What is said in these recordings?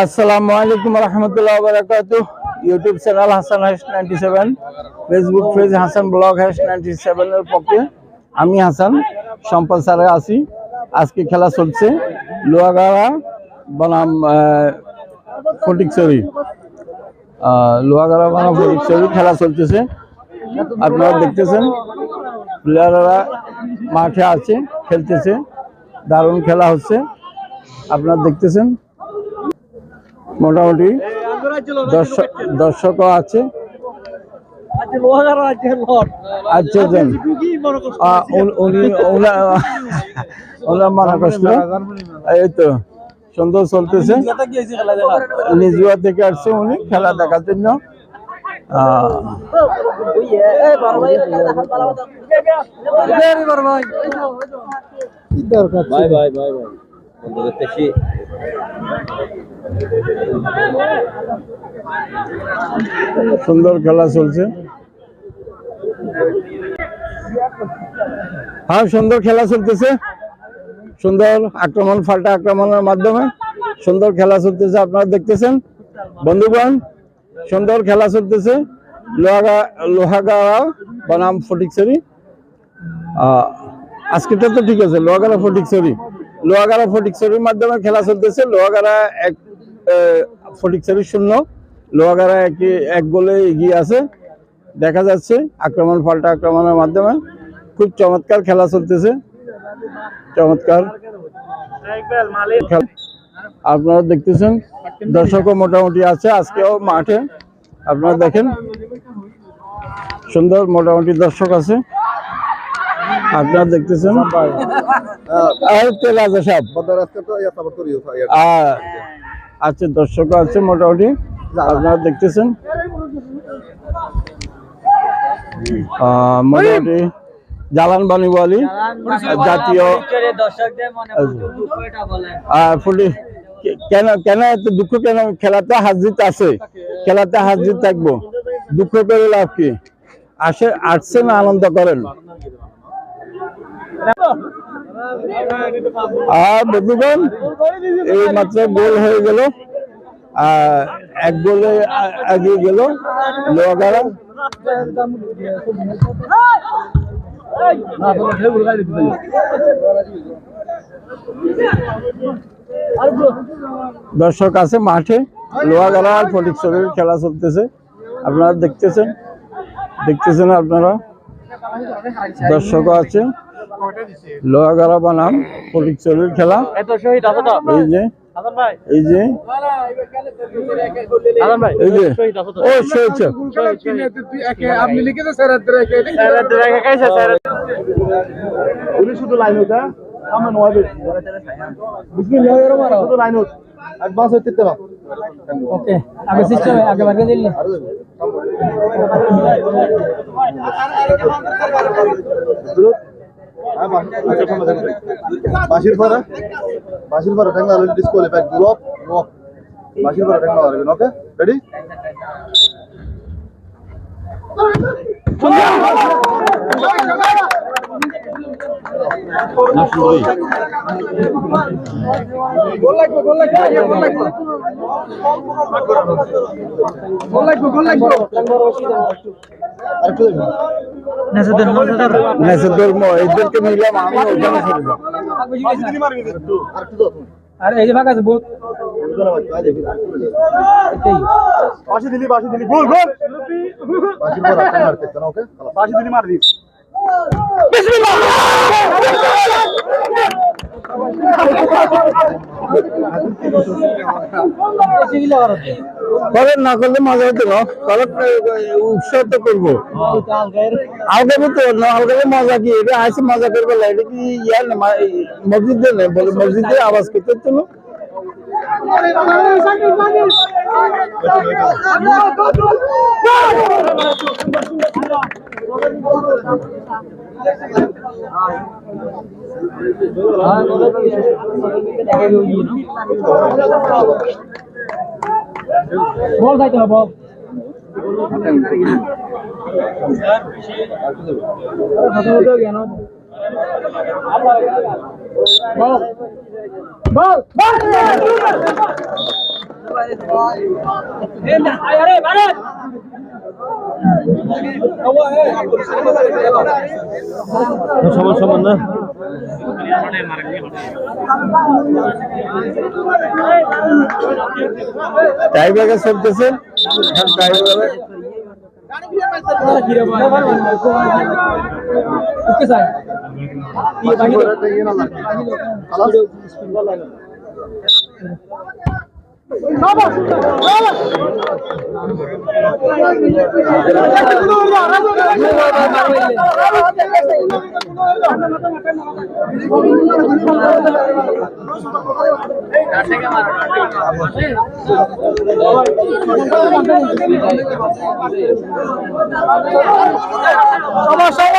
আসসালামু আলাইকুম রহমতুল্লাহ বারাকাতু YouTube channel Hasan hash ninety seven Facebook page Hasan blog hash ninety সেভেনের পক্ষে। আমি হাসান সম্পদ স্যারে আছি। আজকে খেলা চলছে লোহাগাড়া বনাম আহ, লোহাগাড়া বনাম ফটিকছড়ি খেলা চলতেছে। আপনারা দেখতেছেন প্লেয়াররা মাঠে আছে খেলতেছে। দারুণ খেলা হচ্ছে। আপনারা দেখতেছেন। মোটামুটি দর্শক দর্শকও আছে। আচ্ছা মানা কষ্ট। এই তো, সুন্দর নিজুয়া থেকে আসছে উনি, খেলা দেখার জন্য। সুন্দর খেলা চলছে। হ্যাঁ সুন্দর খেলা চলতেছে। সুন্দর আক্রমণ, ফাল্টা আক্রমণের মাধ্যমে সুন্দর খেলা চলতেছে, আপনারা দেখতেছেন। বন্ধুগণ সুন্দর খেলা চলতেছে। লোহাগা লোহাগাড়া বনাম ফটিকছড়ি আজকেটা তো ঠিক আছে লোহাগাড়া ফটিকছড়ি লোহাগাড়া ফটিকছড়ির মাধ্যমে খেলা চলতেছে লোহাগাড়া এক ফটিকছড়ি শূন্য। লোহাগাড়া একই এক গোলে এগিয়ে আছে। দেখা যাচ্ছে আক্রমণ, পাল্টা আক্রমণের মাধ্যমে। খুব চমৎকার খেলা চলতেছে। চমৎকার। আপনারা দেখতেছেন দর্শকও মোটামুটি আছে আজকেও মাঠে। আপনারা দেখেন সুন্দর মোটামুটি দর্শক আছে। আপনারা দেখতেছেন। আছে দর্শক আছে মোটামুটি। আপনারা দেখতেছেন। মোটামুটি জালান বানিওয়ালি জাতীয় দর্শকদের কেন কেন এত দুঃখ কেন? খেলাতে হার জিত আছে। খেলাতে হার জিত থাকব। দুঃখ করে লাভ কি? আসে, আসছে না, আনন্দ করেন। আর বন্ধুগণ, এই মাত্র গোল হয়ে গেল। এক গোলে এগিয়ে গেল লোহাগাড়া। দর্শক আছে মাঠে লোহাগাড়া আর ফটিকছড়ির খেলা চলতেছে। আপনারা দেখতেছেন দেখতেছেন আপনারা? দর্শকও আছে। লোহাগাড়া বানাম ফটিকছড়ির খেলা। এই যে এই যে এই ও আপনি লিখেছেন স্যার উনি শুধু লাইন সামনে নোয়া বেশি। বিসমিল্লাহ রহমান শুধু লাইন হইতা অ্যাডভান্স হইতে না ওকে আগে সিস্টেম আগে বাগে দিলে বাসির পরে বাসির পরে ঠেঙ্গা হলো ডিসকোলে ব্যাক গ্রুপ ওয়াক বাসির পরে ঠেঙ্গা হলো ওকে রেডি আরে এই যে ফাঁকা আছে বহুত বাসি দিলি বাসি দিলি গোল গোল দিলি মার না করলে মজা হতো না। কলেজ উৎসাহ তো করব। আলগাবে তো না আলগাবে মজা কি? এটা আসে মজা করবে না। এটা কি ইয়ার না মসজিদে নেই বলে মসজিদে আওয়াজ করতে তো না। বল যাইতে হবে আরে ভারত সমান সমান না টাই ব্রেকার চলতেছে এখন টাই ব্রেকার ওকে স্যার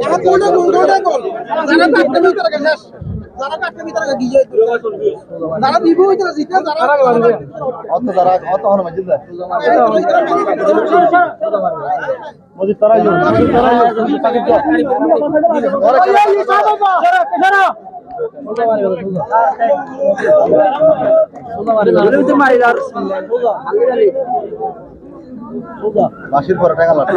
যারা কোনে গোল গোলে গোল যারা কাটতে ভিতরে গেছে যারা কাটতে ভিতরে গিয়ে যারা দিব ভিতরে জিতে যারা অত দ্বারা অত হন মজিদ মজিদ তারা ইউ মজিদ তারা ইউ বাসির পরে টাকা লাট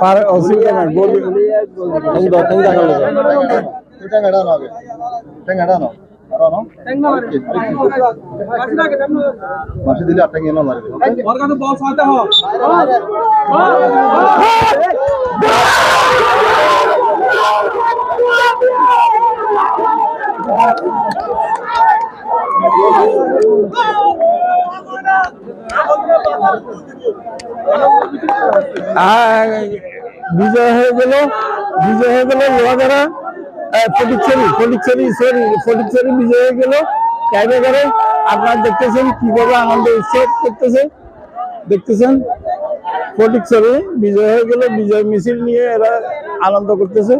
পার অসুবিধা নাই টাকা টাকা আরও বাসি দিলে আটটা গিয়ে না মারবে বিজয় হয়ে গেল বিজয় হয়ে গেল লোহাগাড়া। ফটিকছড়ি ফটিকচারি সরি ফটিকচারি বিজয় হয়ে গেল। করে আপনারা দেখতেছেন কীভাবে আনন্দ উৎসব করতেছে। দেখতেছেন? ফটিকচারি বিজয় হয়ে গেল, বিজয় মিছিল নিয়ে এরা আনন্দ করতেছে।